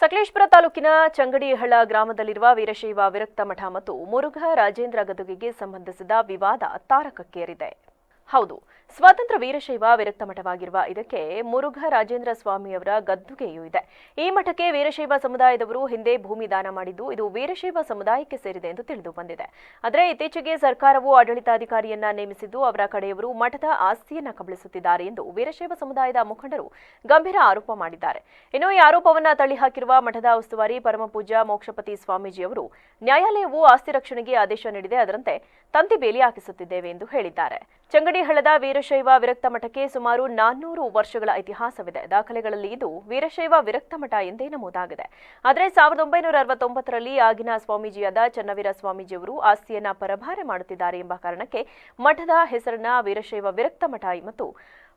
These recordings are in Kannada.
ಸಕಲೇಶ್ಪುರ ತಾಲೂಕಿನ ಚಂಗಡಿಹಳ್ಳ ಗ್ರಾಮದಲ್ಲಿರುವ ವೀರಶೈವ ವಿರಕ್ತ ಮಠ ಮತ್ತು ಮುರುಘ ರಾಜೇಂದ್ರ ಗದುಗಿಗೆ ಸಂಬಂಧಿಸಿದ ವಿವಾದ ತಾರಕಕ್ಕೇರಿದೆ. ಹೌದು. ಸ್ವಾತಂತ್ರ್ಯ ವೀರಶೈವ ವಿರಕ್ತ ಮಠವಾಗಿರುವ ಇದಕ್ಕೆ ಮುರುಘ ರಾಜೇಂದ್ರ ಸ್ವಾಮಿಯವರ ಗದ್ದುಗೆಯೂ ಇದೆ. ಈ ಮಠಕ್ಕೆ ವೀರಶೈವ ಸಮುದಾಯದವರು ಹಿಂದೆ ಭೂಮಿ ದಾನ ಮಾಡಿದ್ದು, ಇದು ವೀರಶೈವ ಸಮುದಾಯಕ್ಕೆ ಸೇರಿದೆ ಎಂದು ತಿಳಿದು ಬಂದಿದೆ. ಆದರೆ ಇತ್ತೀಚೆಗೆ ಸರ್ಕಾರವು ಆಡಳಿತಾಧಿಕಾರಿಯನ್ನ ನೇಮಿಸಿದ್ದು, ಅವರ ಕಡೆಯವರು ಮಠದ ಆಸ್ತಿಯನ್ನ ಕಬಳಿಸುತ್ತಿದ್ದಾರೆ ಎಂದು ವೀರಶೈವ ಸಮುದಾಯದ ಮುಖಂಡರು ಗಂಭೀರ ಆರೋಪ ಮಾಡಿದ್ದಾರೆ. ಇನ್ನು ಈ ಆರೋಪವನ್ನ ತಳ್ಳಿಹಾಕಿರುವ ಮಠದ ಉಸ್ತುವಾರಿ ಪರಮಪೂಜಾ ಮೋಕ್ಷಪತಿ ಸ್ವಾಮೀಜಿಯವರು ನ್ಯಾಯಾಲಯವು ಆಸ್ತಿ ರಕ್ಷಣೆಗೆ ಆದೇಶ ನೀಡಿದೆ, ಅದರಂತೆ ತಂತಿ ಬೇಲಿ ಹಾಕಿಸುತ್ತಿದ್ದೇವೆ ಎಂದು ಹೇಳಿದ್ದಾರೆ. ಚಂಗಡಿಹಳ್ಳದ ವೀರಶೈವ ವಿರಕ್ತ ಮಠಕ್ಕೆ ಸುಮಾರು ನಾನ್ನೂರು ವರ್ಷಗಳ ಇತಿಹಾಸವಿದೆ. ದಾಖಲೆಗಳಲ್ಲಿ ಇದು ವೀರಶೈವ ವಿರಕ್ತ ಮಠ ಎಂದೇ ನಮೂದಾಗಿದೆ. ಆದರೆ ಸಾವಿರದ ಒಂಬೈನೂರ ಅರವತ್ತೊಂಬತ್ತರಲ್ಲಿ ಆಗಿನ ಸ್ವಾಮೀಜಿಯಾದ ಚನ್ನವೀರ ಸ್ವಾಮೀಜಿಯವರು ಆಸ್ತಿಯನ್ನ ಪರಭಾರೆ ಮಾಡುತ್ತಿದ್ದಾರೆ ಎಂಬ ಕಾರಣಕ್ಕೆ ಮಠದ ಹೆಸರನ್ನ ವೀರಶೈವ ವಿರಕ್ತ ಮಠ ಮತ್ತು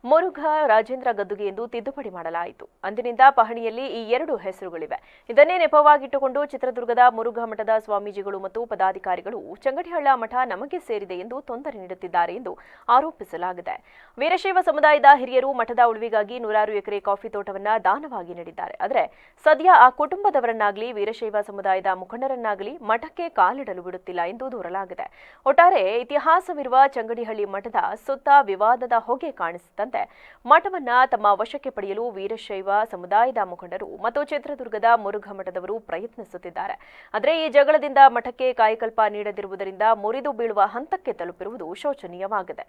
ಮುರುಘಾ ರಾಜೇಂದ್ರ ಗದ್ದುಗೆ ಎಂದು ತಿದ್ದುಪಡಿ ಮಾಡಲಾಯಿತು. ಅಂದಿನಿಂದ ಪಹಣಿಯಲ್ಲಿ ಈ ಎರಡು ಹೆಸರುಗಳಿವೆ. ಇದನ್ನೇ ನೆಪವಾಗಿಟ್ಟುಕೊಂಡು ಚಿತ್ರದುರ್ಗದ ಮುರುಘಾ ಮಠದ ಸ್ವಾಮೀಜಿಗಳು ಮತ್ತು ಪದಾಧಿಕಾರಿಗಳು ಚಂಗಡಿಹಳ್ಳ ಮಠ ನಮಗೆ ಸೇರಿದೆ ಎಂದು ತೊಂದರೆ ನೀಡುತ್ತಿದ್ದಾರೆ ಎಂದು ಆರೋಪಿಸಲಾಗಿದೆ. ವೀರಶೈವ ಸಮುದಾಯದ ಹಿರಿಯರು ಮಠದ ಉಳಿವಿಗಾಗಿ ನೂರಾರು ಎಕರೆ ಕಾಫಿ ತೋಟವನ್ನ ದಾನವಾಗಿ ನೀಡಿದ್ದಾರೆ. ಆದರೆ ಸದ್ಯ ಆ ಕುಟುಂಬದವರನ್ನಾಗಲಿ, ವೀರಶೈವ ಸಮುದಾಯದ ಮುಖಂಡರನ್ನಾಗಲಿ ಮಠಕ್ಕೆ ಕಾಲಿಡಲು ಬಿಡುತ್ತಿಲ್ಲ ಎಂದು ದೂರಲಾಗಿದೆ. ಒಟ್ಟಾರೆ ಇತಿಹಾಸವಿರುವ ಚಂಗಡಿಹಳ್ಳಿ ಮಠದ ಸುತ್ತ ವಿವಾದದ ಹೊಗೆ ಕಾಣಿಸುತ್ತಂತೆ ಮಠವನ್ನ ತಮ್ಮ ವಶಕ್ಕೆ ಪಡೆಯಲು ವೀರಶೈವ ಸಮುದಾಯದ ಮುಖಂಡರು ಮತ್ತು ಚಿತ್ರದುರ್ಗದ ಮುರುಘಾ ಮಠದವರು ಪ್ರಯತ್ನಿಸುತ್ತಿದ್ದಾರೆ. ಆದರೆ ಈ ಜಗಳದಿಂದ ಮಠಕ್ಕೆ ಕಾಯಕಲ್ಪ ನೀಡದಿರುವುದರಿಂದ ಮುರಿದು ಬೀಳುವ ಹಂತಕ್ಕೆ ತಲುಪಿರುವುದು ಶೋಚನೀಯವಾಗಿದೆ.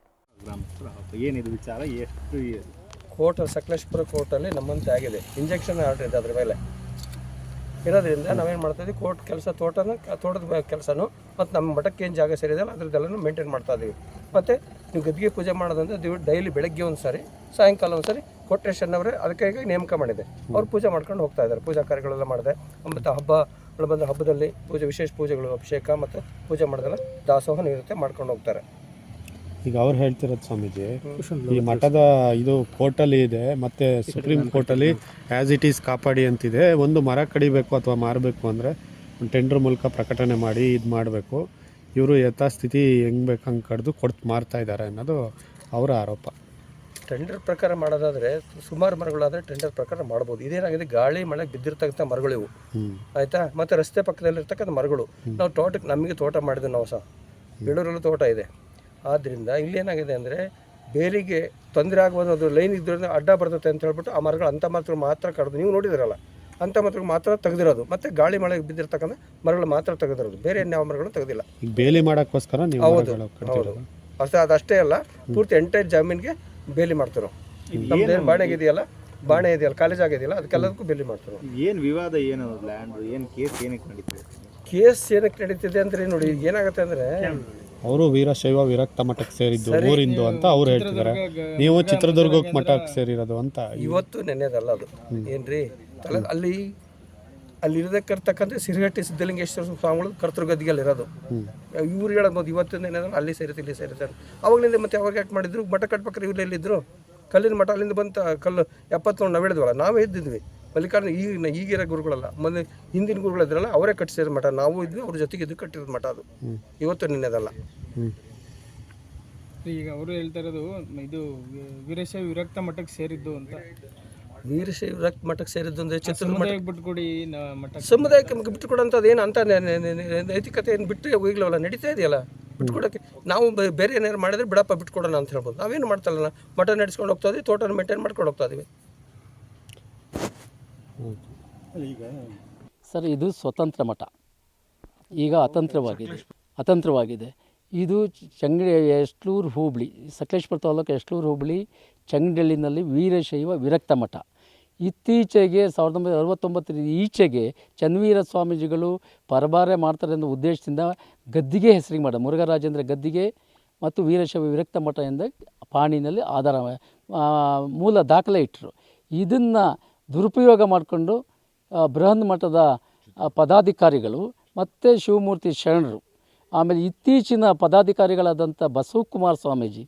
ಕೋರ್ಟ್ ಸಕಲೇಶ್ಪುರ ಕೋರ್ಟಲ್ಲಿ ನಮ್ಮಂತೆ ಆಗಿದೆ. ಇಂಜೆಕ್ಷನ್ ಆರ್ಡರ್ ಇದೆ ಅದ್ರ ಮೇಲೆ. ಇರೋದ್ರಿಂದ ನಾವೇನು ಮಾಡ್ತಾಯಿದ್ವಿ ಕೋರ್ಟ್ ಕೆಲಸ ತೋಟನ, ತೋಟದ ಕೆಲಸನೂ ಮತ್ತು ನಮ್ಮ ಮಠಕ್ಕೆ ಏನು ಜಾಗ ಸೇರಿದೆಯಲ್ಲ ಅದ್ರದ್ದೆಲ್ಲನೂ ಮೇಂಟೈನ್ ಮಾಡ್ತಾ ಇದ್ದೀವಿ ಮತ್ತು ನೀವು ಗದ್ದಿಗೆ ಪೂಜೆ ಮಾಡೋದಂದ್ರೆ ದಿವ್ ಡೈಲಿ ಬೆಳಗ್ಗೆ ಒಂದು ಸಾರಿ, ಸಾಯಂಕಾಲ ಒಂದು ಸಾರಿ ಕೊಟ್ರೇಶನ್ ಅವರೇ ಅದಕ್ಕಾಗಿ ನೇಮಕ ಮಾಡಿದೆ. ಅವ್ರು ಪೂಜೆ ಮಾಡ್ಕೊಂಡು ಹೋಗ್ತಾ ಇದ್ದಾರೆ, ಪೂಜಾ ಕಾರ್ಯಗಳೆಲ್ಲ ಮಾಡಿದೆ. ಮತ್ತು ಹಬ್ಬಗಳು ಬಂದ ಹಬ್ಬದಲ್ಲಿ ಪೂಜೆ, ವಿಶೇಷ ಪೂಜೆಗಳು, ಅಭಿಷೇಕ ಮತ್ತು ಪೂಜೆ ಮಾಡೋದೆಲ್ಲ ದಾಸೋಹ ನೀರುತ್ತೆ ಮಾಡ್ಕೊಂಡು ಹೋಗ್ತಾರೆ. ಈಗ ಅವ್ರು ಹೇಳ್ತಿರೋದು ಸ್ವಾಮೀಜಿ ಈ ಮಠದ ಇದು ಕೋರ್ಟಲ್ಲಿ ಇದೆ ಮತ್ತೆ ಸುಪ್ರೀಂ ಕೋರ್ಟಲ್ಲಿ ಆ್ಯಸ್ ಇಟ್ ಈಸ್ ಕಾಪಾಡಿ ಅಂತಿದೆ. ಒಂದು ಮರ ಕಡಿಬೇಕು ಅಥವಾ ಮಾರಬೇಕು ಅಂದರೆ ಒಂದು ಟೆಂಡರ್ ಮೂಲಕ ಪ್ರಕಟಣೆ ಮಾಡಿ ಇದು ಮಾಡಬೇಕು. ಇವರು ಯಥಾಸ್ಥಿತಿ ಹೆಂಗೆ ಬೇಕು ಹಂಗೆ ಕಡ್ದು ಕೊಡ್ತು ಮಾರ್ತಾ ಇದ್ದಾರೆ ಅನ್ನೋದು ಅವರ ಆರೋಪ. ಟೆಂಡರ್ ಪ್ರಕಾರ ಮಾಡೋದಾದ್ರೆ ಸುಮಾರು ಮರಗಳಾದರೆ ಟೆಂಡರ್ ಪ್ರಕಾರ ಮಾಡ್ಬೋದು. ಇದೇನಾಗಿದೆ? ಗಾಳಿ ಮಳೆ ಬಿದ್ದಿರ್ತಕ್ಕಂಥ ಮರಗಳು ಇವು. ಹ್ಞೂ ಆಯ್ತಾ? ಮತ್ತೆ ರಸ್ತೆ ಪಕ್ಕದಲ್ಲಿರ್ತಕ್ಕಂಥ ಮರಗಳು. ನಾವು ತೋಟಕ್ಕೆ ನಮಗೆ ತೋಟ ಮಾಡಿದ್ವಿ ನಾವು ಸಹ. ಬೇಳೂರಲ್ಲೂ ತೋಟ ಇದೆ. ಆದ್ದರಿಂದ ಇಲ್ಲೇನಾಗಿದೆ ಅಂದರೆ ಬೇರಿಗೆ ತೊಂದರೆ ಆಗ್ಬೋದು ಅದು ಲೈನ್ ಇದ್ದರೆ ಅಡ್ಡ ಬರ್ತದೆ ಅಂತ ಹೇಳ್ಬಿಟ್ಟು ಆ ಮರಗಳು ಅಂಥ ಮಾತ್ರ ಮಾತ್ರ ಕಡ್ದು ನೀವು ನೋಡಿದಿರಲ್ಲ ಅಂಥ ಮಾತ್ರ ಮಾತ್ರ ತೆಗೆದಿರೋದು. ಮತ್ತು ಗಾಳಿ ಮಳೆ ಬಿದ್ದಿರ್ತಕ್ಕಂಥ ಮರಗಳು ಮಾತ್ರ ತೆಗೆದಿರೋದು. ಬೇರೆ ಯಾವ ಮರಗಳು ತೆಗೆದಿಲ್ಲ. ಬೇಲಿ ಮಾಡೋಕ್ಕೋಸ್ಕರ ನೀವು ಹೌದು ಹೌದು. ಅಷ್ಟೇ ಅದಷ್ಟೇ ಅಲ್ಲ ಪೂರ್ತಿ ಎಂಟೈರ್ ಜಮೀನಿಗೆ ಬೇಲಿ ಮಾಡ್ತಾರೆ. ನಮ್ದೇನು ಬಾಣೆಗೆ ಇದೆಯಲ್ಲ? ಬಾಣೆ ಇದೆಯಲ್ಲ ಕಾಲೇಜ್ ಆಗಿದೆಯಲ್ಲ ಅದಕ್ಕೆಲ್ಲದಕ್ಕೂ ಬೇಲಿ ಮಾಡ್ತಾರೆ. ಏನು ವಿವಾದ ಏನು ಲ್ಯಾಂಡ್ ಏನು ಕೇಸ್ ಏನಕ್ಕೆ ನಡೀತಿದೆ? ಕೇಸ್ ಏನಕ್ಕೆ ನಡೀತಿದೆ ಅಂದರೆ ನೋಡಿ ಏನಾಗುತ್ತೆ ಅಂದ್ರೆ ಅವರು ವೀರಶೈವ ವಿರಕ್ತ ಮಠಕ್ಕೆ ಸೇರಿದ್ದು ಊರಿಂದು ಅಂತ ಅವ್ರು ಹೇಳ್ತಿದ್ದಾರೆ. ನೀವು ಚಿತ್ರದುರ್ಗಕ್ಕೆ ಮಠಕ್ಕೆ ಸೇರಿರೋದು ಅಂತ ಇವತ್ತು ನೆನೆದಲ್ಲ ಅದು. ಏನ್ರಿ? ಅಲ್ಲಿ ಅಲ್ಲಿ ಇರದಕ್ಕಿರ್ತಕ್ಕಂಥ ಸಿರಿಗಟ್ಟಿ ಸಿದ್ಧಲಿಂಗೇಶ್ವರ ಸ್ವಾಮಿಗಳು ಕರ್ತೃ ಗದ್ದಿಗೆಲ್ಲ ಇರೋದು. ಇವ್ರು ಹೇಳ್ಬೋದು ಇವತ್ತಿಂದ ಏನಾದ್ರು ಅಲ್ಲಿ ಸೇರಿತು ಇಲ್ಲಿ ಸೇರಿತು ಅಂತ. ಅವಾಗಲಿಂದ ಮತ್ತೆ ಅವಾಗ ಯಾಕೆ ಮಾಡಿದ್ರು ಮಠ ಕಟ್ಬೇಕಾರೆ ಇವ್ರು ಎಲ್ಲಿದ್ರು ಕಲ್ಲಿನ ಮಠ ಅಲ್ಲಿಂದ ಬಂತ ಕಲ್ಲು ಎಪ್ಪತ್ತೊಂದು ನಾವು ಹೇಳಿದ್ವಲ್ಲ ನಾವೇ ಇದ್ದಿದ್ವಿ ಮಲ್ಲಿಕಾರ್ಜುನ ಈಗ ಈಗಿರೋ ಗುರುಗಳಲ್ಲ ಮೊನ್ನೆ ಹಿಂದಿನ ಗುರುಗಳಿದ್ರಲ್ಲ ಅವರೇ ಕಟ್ಟಿಸಿರೋ ಮಠ. ನಾವು ಇದ್ವಿ ಅವ್ರ ಜೊತೆಗೆ ಇದು ಕಟ್ಟಿರೋದು ಮಠ ಅದು. ಇವತ್ತು ನಿನ್ನೆದಲ್ಲ. ಈಗ ಅವರು ಹೇಳ್ತಾ ಇರೋದು ಇದು ವೀರಶೈವ ವಿರಕ್ತ ಮಠಕ್ಕೆ ಸೇರಿದ್ದು ಅಂತ. ವೀರಶೈವ ವಿರಕ್ತ ಮಠಕ್ಕೆ ಸೇರಿದ್ದು ಅಂದರೆ ಚಿತ್ರದುರ್ಗ ಮಠ. ಬಿಟ್ಕೊಡಿ ಸಮುದಾಯಕ್ಕೆ ನಮ್ಗೆ ಬಿಟ್ಟುಕೊಡೋಂಥದ್ದು ಏನು ಅಂತ ನೈತಿಕತೆ ಏನು ಬಿಟ್ಟರೆ ಹೋಗ್ಲವಲ್ಲ ನಡೀತಾ ಇದೆಯಲ್ಲ? ಬಿಟ್ಕೊಡೋಕ್ಕೆ ನಾವು ಬೇರೆ ಏನಾರು ಮಾಡಿದ್ರೆ ಬಿಡಪ್ಪ ಬಿಟ್ಕೊಡೋಣ ಅಂತ ಹೇಳ್ಬೋದು. ನಾವೇನು ಮಾಡ್ತಲ್ಲ ಮಠ ನಡೆಸ್ಕೊಂಡು ಹೋಗ್ತಾ ಇದೀವಿ ತೋಟನ ಮೇಂಟೈನ್ ಮಾಡ್ಕೊಂಡು ಹೋಗ್ತಾ ಇದೀವಿ. ಸರ್, ಇದು ಸ್ವತಂತ್ರ ಮಠ. ಈಗ ಅತಂತ್ರವಾಗಿದೆ. ಅತಂತ್ರವಾಗಿದೆ. ಇದು ಚಂಗಡಿ ಎಸ್ಲೂರು ಹೋಬಳಿ ಸಕಲೇಶ್ವರ ತಾಲೂಕು ಎಸ್ಲೂರು ಹೋಬಳಿ ಚಂಗಡಳ್ಳಿನಲ್ಲಿ ವೀರಶೈವ ವಿರಕ್ತ ಮಠ. ಇತ್ತೀಚೆಗೆ ಸಾವಿರದ ಒಂಬೈನೂರ ಅರವತ್ತೊಂಬತ್ತರ ಈಚೆಗೆ ಚನ್ವೀರ ಸ್ವಾಮೀಜಿಗಳು ಪರಬಾರೆ ಮಾಡ್ತಾರೆ ಅನ್ನೋ ಉದ್ದೇಶದಿಂದ ಗದ್ದಿಗೆ ಹೆಸರಿಗೆ ಮಾಡ ಮುರುಘರಾಜೇಂದ್ರ ಗದ್ದಿಗೆ ಮತ್ತು ವೀರಶೈವ ವಿರಕ್ತ ಮಠ ಎಂದ ಪಾಣಿನಲ್ಲಿ ಆಧಾರ ಮೂಲ ದಾಖಲೆ ಇಟ್ಟರು. ಇದನ್ನು ದುರುಪಯೋಗ ಮಾಡಿಕೊಂಡು ಬೃಹನ್ ಮಠದ ಪದಾಧಿಕಾರಿಗಳು ಮತ್ತು ಶಿವಮೂರ್ತಿ ಶರಣರು, ಆಮೇಲೆ ಇತ್ತೀಚಿನ ಪದಾಧಿಕಾರಿಗಳಾದಂಥ ಬಸವಕುಮಾರ ಸ್ವಾಮೀಜಿ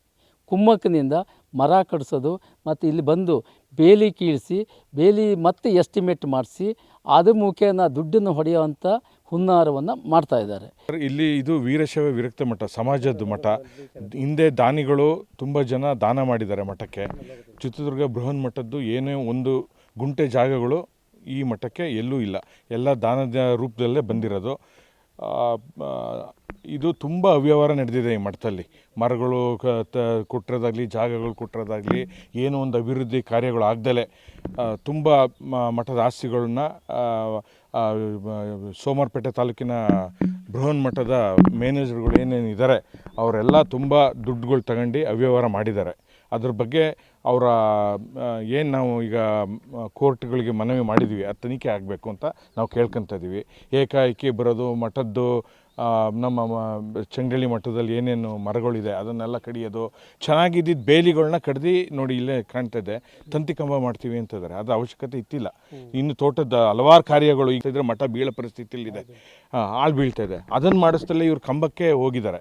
ಕುಮ್ಮಕ್ಕನಿಂದ ಮರ ಕಡಿಸೋದು ಮತ್ತು ಇಲ್ಲಿ ಬಂದು ಬೇಲಿ ಕೀಳಿಸಿ, ಬೇಲಿ ಮತ್ತೆ ಎಸ್ಟಿಮೇಟ್ ಮಾಡಿಸಿ ಅದು ಮುಖೇನ ದುಡ್ಡನ್ನು ಹೊಡೆಯುವಂಥ ಹುನ್ನಾರವನ್ನು ಮಾಡ್ತಾ ಇದ್ದಾರೆ. ಇಲ್ಲಿ ಇದು ವೀರಶೈವ ವಿರಕ್ತ ಮಠ ಸಮಾಜದ ಮಠ. ಹಿಂದೆ ದಾನಿಗಳು ತುಂಬ ಜನ ದಾನ ಮಾಡಿದ್ದಾರೆ ಮಠಕ್ಕೆ. ಚಿತ್ರದುರ್ಗ ಬೃಹನ್ ಮಠದ್ದು ಏನೇ ಒಂದು ಗುಂಟೆ ಜಾಗಗಳು ಈ ಮಠಕ್ಕೆ ಎಲ್ಲೂ ಇಲ್ಲ. ಎಲ್ಲ ದಾನದ ರೂಪದಲ್ಲೇ ಬಂದಿರೋದು. ಇದು ತುಂಬ ಅವ್ಯವಹಾರ ನಡೆದಿದೆ ಈ ಮಠದಲ್ಲಿ. ಮರಗಳು ಕ, ತ, ಕೊಟ್ಟಿರೋದಾಗಲಿ, ಜಾಗಗಳು ಕೊಟ್ಟಿರೋದಾಗಲಿ, ಏನೋ ಒಂದು ಅಭಿವೃದ್ಧಿ ಕಾರ್ಯಗಳು ಆಗ್ದಲೇ ತುಂಬ ಮಠದ ಆಸ್ತಿಗಳನ್ನ ಸೋಮವಾರಪೇಟೆ ತಾಲೂಕಿನ ಬೃಹನ್ ಮಠದ ಮ್ಯಾನೇಜರ್ಗಳು ಏನೇನಿದ್ದಾರೆ ಅವರೆಲ್ಲ ತುಂಬ ದುಡ್ಡುಗಳು ತಗೊಂಡು ಅವ್ಯವಹಾರ ಮಾಡಿದ್ದಾರೆ. ಅದ್ರ ಬಗ್ಗೆ ಅವರ ಏನು ನಾವು ಈಗ ಕೋರ್ಟ್ಗಳಿಗೆ ಮನವಿ ಮಾಡಿದ್ವಿ ಆ ತನಿಖೆ ಆಗಬೇಕು ಅಂತ ನಾವು ಕೇಳ್ಕೊತ ಇದ್ದೀವಿ ಏಕಾಏಕಿ ಬರೋದು ಮಠದ್ದು ನಮ್ಮ ಚಂಗಳಿ ಮಠದಲ್ಲಿ ಏನೇನು ಮರಗಳಿದೆ ಅದನ್ನೆಲ್ಲ ಕಡಿಯೋದು ಚೆನ್ನಾಗಿದ್ದಿದ್ದು ಬೇಲಿಗಳನ್ನ ಕಡ್ದು ನೋಡಿ ಇಲ್ಲೇ ಕಾಣ್ತಾ ಇದೆ ತಂತಿ ಕಂಬ ಮಾಡ್ತೀವಿ ಅಂತಿದ್ದಾರೆ ಅದು ಅವಶ್ಯಕತೆ ಇತ್ತಿಲ್ಲ. ಇನ್ನು ತೋಟದ ಹಲವಾರು ಕಾರ್ಯಗಳು ಈಗ ಮಠ ಬೀಳೋ ಪರಿಸ್ಥಿತಿಯಲ್ಲಿದೆ ಆಳು ಬೀಳ್ತಾ ಇದೆ. ಅದನ್ನು ಮಾಡಿಸ್ತಲೇ ಇವ್ರು ಕಂಬಕ್ಕೆ ಹೋಗಿದ್ದಾರೆ.